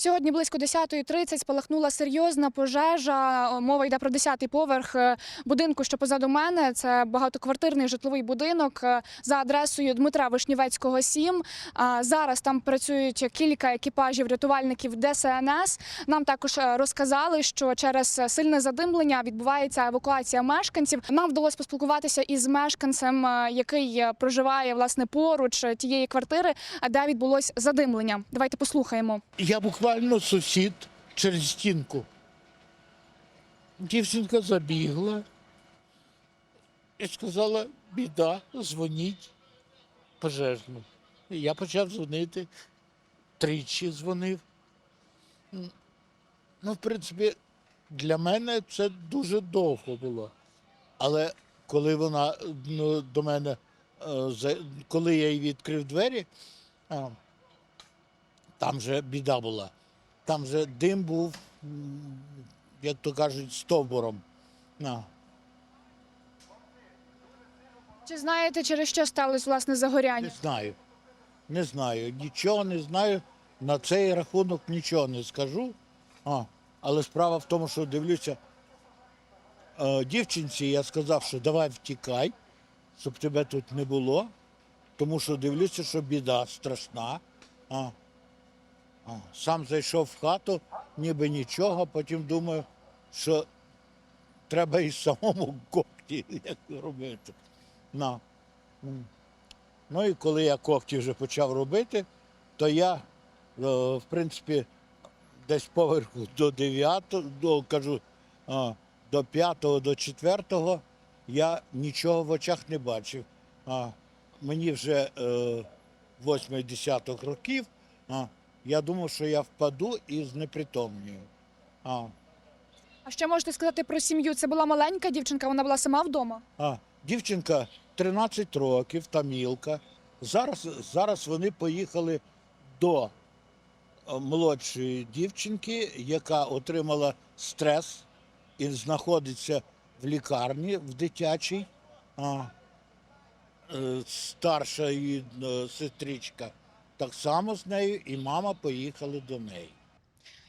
Сьогодні близько 10.30 спалахнула серйозна пожежа. Мова йде про 10-й поверх е, будинку, що позаду мене. Це багатоквартирний житловий будинок е, за адресою Дмитра Вишнівецького, 7. А Зараз там працюють кілька екіпажів рятувальників ДСНС. Нам також е, розказали, що через сильне задимлення відбувається евакуація мешканців. Нам вдалося поспілкуватися із мешканцем, який проживає власне поруч тієї квартири, де відбулось задимлення. Давайте послухаємо. Я буквально сусід через стінку. Дівчинка забігла і сказала, біда, дзвоніть пожежну. І Я почав дзвонити, тричі дзвонив. Ну, в принципі, для мене це дуже довго було. Але коли вона ну, до мене, е, коли я їй відкрив двері, там же біда була. Там же дим був, як то кажуть, стовбуром. На. Чи знаєте, через що сталося власне загоряння? Не знаю. Не знаю. Нічого не знаю. На цей рахунок нічого не скажу. А, але справа в тому, що дивлюся, е, дівчинці я сказав, що давай втікай, щоб тебе тут не було. Тому що дивлюся, що біда страшна. А, сам зайшов в хату, ніби нічого, потім думаю, що треба і самому когті робити. Ну і коли я когті вже почав робити, то я, е, в принципі, десь поверху до 9, до, кажу, до 5, до 4 я нічого в очах не бачив. Мені вже е, 8 десяток років, я думав, що я впаду і знепритомнюю. А, А що можете сказати про сім'ю? Це була маленька дівчинка, вона була сама вдома. А, дівчинка 13 років, тамілка. Зараз, зараз вони поїхали до е, молодшої дівчинки, яка отримала стрес і знаходиться в лікарні в дитячій. А, е, старша її е, сестричка так само з нею, і мама поїхали до неї.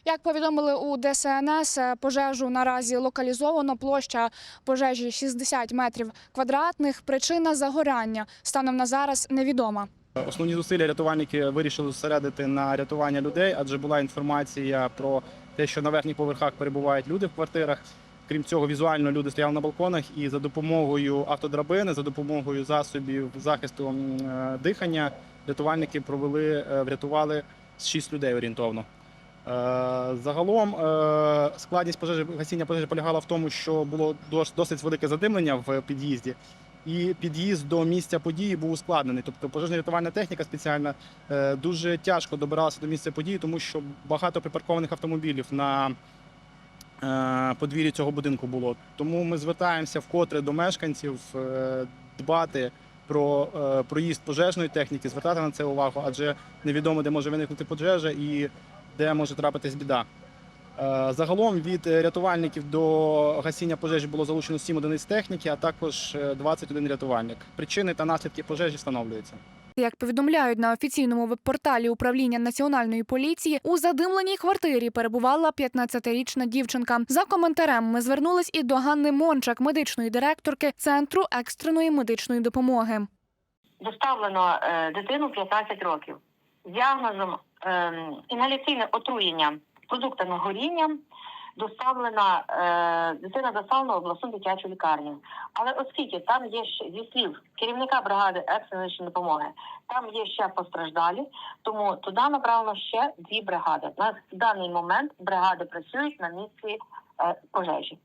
Як повідомили у ДСНС, пожежу наразі локалізовано. Площа пожежі 60 метрів квадратних. Причина загоряння станом на зараз невідома. Основні зусилля рятувальники вирішили зосередити на рятування людей, адже була інформація про те, що на верхніх поверхах перебувають люди в квартирах. Крім цього, візуально люди стояли на балконах і за допомогою автодрабини, за допомогою засобів захисту е, дихання, рятувальники провели, е, врятували 6 людей орієнтовно. Е, Загалом складність пожежі гасіння пожежі полягала в тому, що було досить велике задимлення в під'їзді, і під'їзд до місця події був ускладнений. Тобто пожежна рятувальна техніка спеціальна дуже тяжко добиралася до місця події, тому що багато припаркованих автомобілів на подвір'ї цього будинку було. Тому ми звертаємося вкотре до мешканців е, дбати про е, проїзд пожежної техніки, звертати на це увагу, адже невідомо, де може виникнути пожежа і де може трапитись біда. Е, Загалом від е, рятувальників до гасіння пожежі було залучено 7 одиниць техніки, а також е, 21 рятувальник. Причини та наслідки пожежі встановлюються. Як повідомляють на офіційному веб-порталі управління національної поліції, у задимленій квартирі перебувала 15-річна дівчинка. За коментарем ми звернулись і до Ганни Мончак, медичної директорки центру екстреної медичної допомоги. доставлено е, дитину 15 років з діагнозом е, інгаляційне отруєння продуктами горіння. Доставлена е, дитина доставлена в обласну дитячу лікарню. Але оскільки там є ще зі слів керівника бригади екстреної допомоги, там є ще постраждалі, тому туди направлено ще дві бригади. На даний момент бригади працюють на місці е, пожежі.